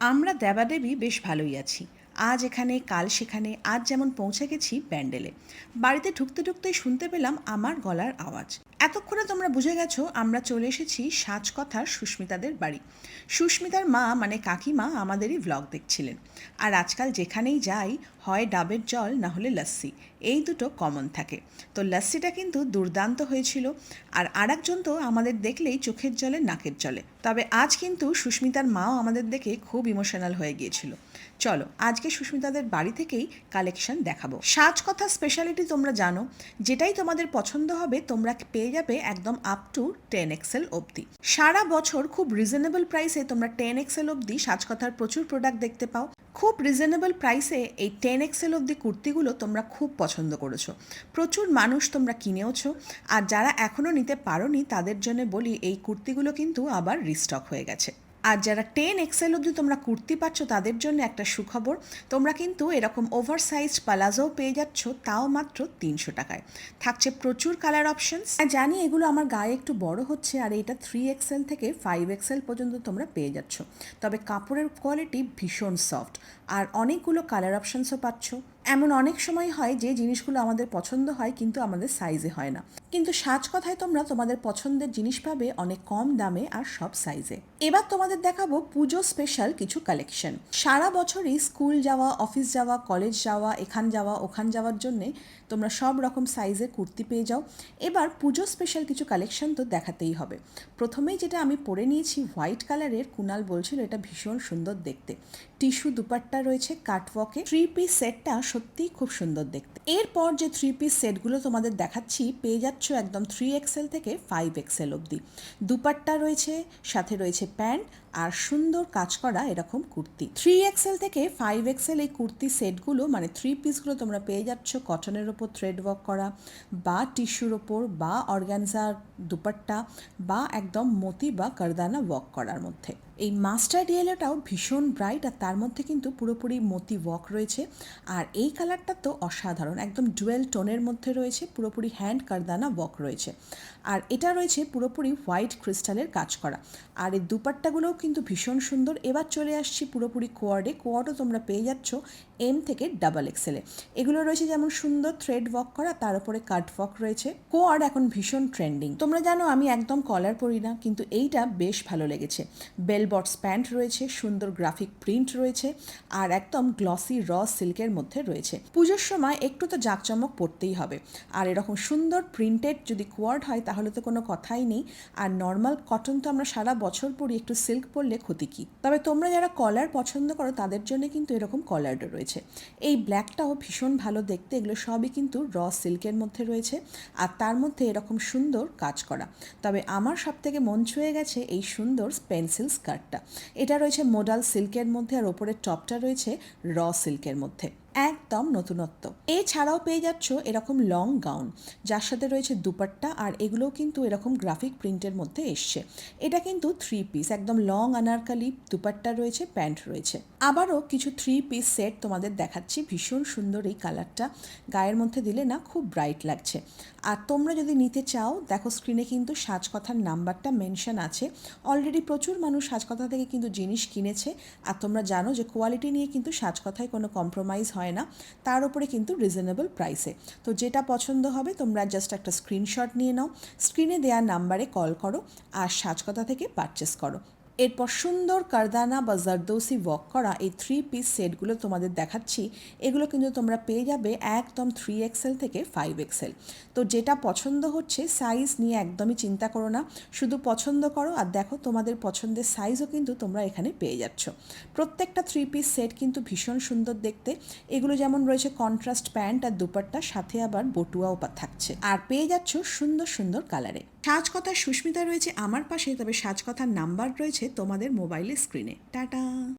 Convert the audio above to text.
আমরা দেবাদেবী বেশ ভালোই আছি। আজ এখানে, কাল সেখানে, আজ যেমন পৌঁছে গেছি প্যান্ডেলে। বাড়িতে ঢুকতে ঢুকতেই শুনতে পেলাম আমার গলার আওয়াজ। এতক্ষণে তোমরা বুঝে গেছো আমরা চলে এসেছি সাজকথার সুস্মিতাদের বাড়ি। সুস্মিতার মা মানে কাকিমা আমাদেরই ব্লগ দেখছিলেন। আর আজকাল যেখানেই যাই, হয় ডাবের জল, না হলে লস্যি। এই দুটো কমন থাকে। তো লস্যিটা কিন্তু দুর্দান্ত হয়েছিল। আর আরেকজন তো আমাদের দেখলেই চোখের জলে, নাকের জলে। তবে আজ কিন্তু সুস্মিতার মাও আমাদের দেখে খুব ইমোশনাল হয়ে গিয়েছিল। চলো, আজকে সুস্মিতাদের বাড়ি থেকেই কালেকশন দেখাবো। সাজ কথা স্পেশালিটি তোমরা জানো, যেটাই তোমাদের পছন্দ হবে, তোমরা পেয়ে যাবে একদম আপ টু টেন এক্সেল অবধি। সারা বছর খুব রিজনেবল প্রাইসে তোমরা টেন এক্সেল অবধি সাজকথার প্রচুর প্রোডাক্ট দেখতে পাও। খুব রিজনেবল প্রাইসে এই টেন এক্সেল অবধি কুর্তিগুলো তোমরা খুব পছন্দ করেছ। প্রচুর মানুষ তোমরা কিনেওছো, আর যারা এখনও নিতে পারোনি, তাদের জন্য বলি এই কুর্তিগুলো কিন্তু আবার রিস্টক হয়ে গেছে। আর যারা টেন এক্সেল অবধি তোমরা কুর্তি পাচ্ছ, তাদের জন্য একটা সুখবর, তোমরা কিন্তু এরকম ওভার সাইজড পালাজোও পেয়ে যাচ্ছ, তাও মাত্র তিনশো টাকায়। থাকছে প্রচুর কালার অপশনস জানি এগুলো আমার গায়ে একটু বড় হচ্ছে, আর এটা থ্রি এক্সেল থেকে ফাইভ এক্সেল পর্যন্ত তোমরা পেয়ে যাচ্ছ। তবে কাপড়ের কোয়ালিটি ভীষণ সফট আর অনেকগুলো কালার অপশানসও পাচ্ছ। এমন অনেক সময় হয় যে জিনিসগুলো আমাদের পছন্দ হয় কিন্তু আমাদের সাইজে হয় না। কিন্তু সাজ কথায় তোমরা তোমাদের পছন্দের জিনিস পাবে অনেক কম দামে আর সব সাইজে এবার তোমাদের দেখাবো পুজো স্পেশাল কিছু কালেকশন সারা বছরই স্কুল যাওয়া অফিস যাওয়া কলেজ যাওয়া, এখান যাওয়া, ওখান যাওয়ার জন্যে তোমরা সব রকম সাইজে কুর্তি পেয়ে যাও। এবার পুজো স্পেশাল কিছু কালেকশন তো দেখাতেই হবে। প্রথমেই যেটা আমি পরে নিয়েছি হোয়াইট কালারের কুনাল বলছিল এটা ভীষণ সুন্দর দেখতে। টিস্যু দুপাট্টা রয়েছে কাটওয়াকে থ্রি পিস সেটটা সত্যিই খুব সুন্দর দেখতে। এরপর যে থ্রি পিস সেটগুলো তোমাদের দেখাচ্ছি, পেয়ে যাচ্ছ একদম থ্রি এক্সেল থেকে ফাইভ এক্সেল অবধি। দুপাট্টা রয়েছে, সাথে রয়েছে প্যান্ট, আর সুন্দর কাজ করা এরকম কুর্তি। থ্রি এক্সেল থেকে ফাইভ এক্সেল এই কুর্তি সেটগুলো মানে থ্রি পিসগুলো তোমরা পেয়ে যাচ্ছ কটনের ওপর থ্রেড ওয়ার্ক করা, বা টিস্যুর ওপর, বা অর্গ্যানজার দুপাট্টা, বা একদম মতি বা কারদানা ওয়ার্ক করার মধ্যে। এই মাস্টার্ড ইয়েলোটাও ভীষণ ব্রাইট আর তার মধ্যে কিন্তু পুরোপুরি মতি ওয়াক রয়েছে। আর এই কালারটা তো অসাধারণ, একদম ডুয়েল টোনের মধ্যে রয়েছে, পুরোপুরি হ্যান্ড কারদানা ওয়াক রয়েছে। আর এটা রয়েছে পুরোপুরি হোয়াইট ক্রিস্টালের কাজ করা। আর এই দুপাট্টাগুলোও কিন্তু ভীষণ সুন্দর। এবার চলে আসছি পুরোপুরি কোয়ার্ডে কোয়ার্ডও তোমরা পেয়ে যাচ্ছ এম থেকে ডাবল এক্সেলে এগুলো রয়েছে যেমন সুন্দর থ্রেড ওয়ার্ক করা, তার উপরে কাট ওয়ার্ক রয়েছে। কোয়ার্ড এখন ভীষণ ট্রেন্ডিং তোমরা জানো আমি একদম কলার পরি না, কিন্তু এইটা বেশ ভালো লেগেছে। বেল বটস প্যান্ট রয়েছে, সুন্দর গ্রাফিক প্রিন্ট রয়েছে, আর একদম গ্লসি র সিল্কের মধ্যে রয়েছে। পুজোর সময় একটু তো জাঁকজমক পড়তেই হবে। আর এরকম সুন্দর প্রিন্টেড যদি কোয়ার্ড হয়, তাহলে তো কোনো কথাই নেই। আর নর্মাল কটন তো আমরা সারা বছর পরি, একটু সিল্ক পরলে ক্ষতি কী? তবে তোমরা যারা কলার পছন্দ করো, তাদের জন্য কিন্তু এরকম কলারও রয়েছে। এই ব্ল্যাকটাও ভীষণ ভালো দেখতে, এগুলো সবই কিন্তু র সিল্কের মধ্যে রয়েছে। আর তার মধ্যে এরকম সুন্দর কাজ করা। তবে আমার সব থেকে মন ছুঁয়ে গেছে এই সুন্দর পেন্সিল স্কার্টটা এটা রয়েছে মোডাল সিল্কের মধ্যে আর ওপরের টপটা রয়েছে র সিল্কের মধ্যে। একদম নতুনত্ব। এছাড়াও পেয়ে যাচ্ছ এরকম লং গাউন যার সাথে রয়েছে দুপাট্টা আর এগুলোও কিন্তু এরকম গ্রাফিক প্রিন্টের মধ্যে এসছে। এটা কিন্তু থ্রি পিস একদম লং আনারকালি দুপাট্টা রয়েছে প্যান্ট রয়েছে। আবারও কিছু থ্রি পিস সেট তোমাদের দেখাচ্ছি, ভীষণ সুন্দর এই কালারটা গায়ের মধ্যে দিলে না খুব ব্রাইট লাগছে। আর তোমরা যদি নিতে চাও, দেখো স্ক্রিনে কিন্তু সাজকথার নাম্বারটা মেনশন আছে। অলরেডি প্রচুর মানুষ সাজকথা থেকে কিন্তু জিনিস কিনেছে। আর তোমরা জানো যে কোয়ালিটি নিয়ে কিন্তু সাজকথায় কোনো কম্প্রোমাইজ হয় না। তার উপরে কিন্তু রিজনেবল প্রাইসে তো যেটা পছন্দ হবে, তোমরা জাস্ট একটা স্ক্রিনশট নিয়ে নাও। স্ক্রিনে দেওয়া নাম্বারে কল করো আর সাজকথা থেকে পারচেস করো। এরপর সুন্দর কারদানা বা জারদৌসি ওয়াক করা, এই থ্রি পিস সেটগুলো তোমাদের দেখাচ্ছি। এগুলো কিন্তু তোমরা পেয়ে যাবে একদম থ্রি এক্সেল থেকে ফাইভ এক্সেল তো যেটা পছন্দ হচ্ছে সাইজ নিয়ে একদমই চিন্তা করো না। শুধু পছন্দ করো আর দেখো তোমাদের পছন্দের সাইজও কিন্তু তোমরা এখানে পেয়ে যাচ্ছ। প্রত্যেকটা থ্রি পিস সেট কিন্তু ভীষণ সুন্দর দেখতে। এগুলো যেমন রয়েছে কন্ট্রাস্ট প্যান্ট আর দুপাট্টা, সাথে আবার বটুয়াও থাকছে। আর পেয়ে যাচ্ছ সুন্দর সুন্দর কালারে সাজকথার সুস্মিতা রয়েছে আমার পাশে তবে সাজকথার নাম্বার রয়েছে তোমাদের মোবাইলের স্ক্রিনে টাটা!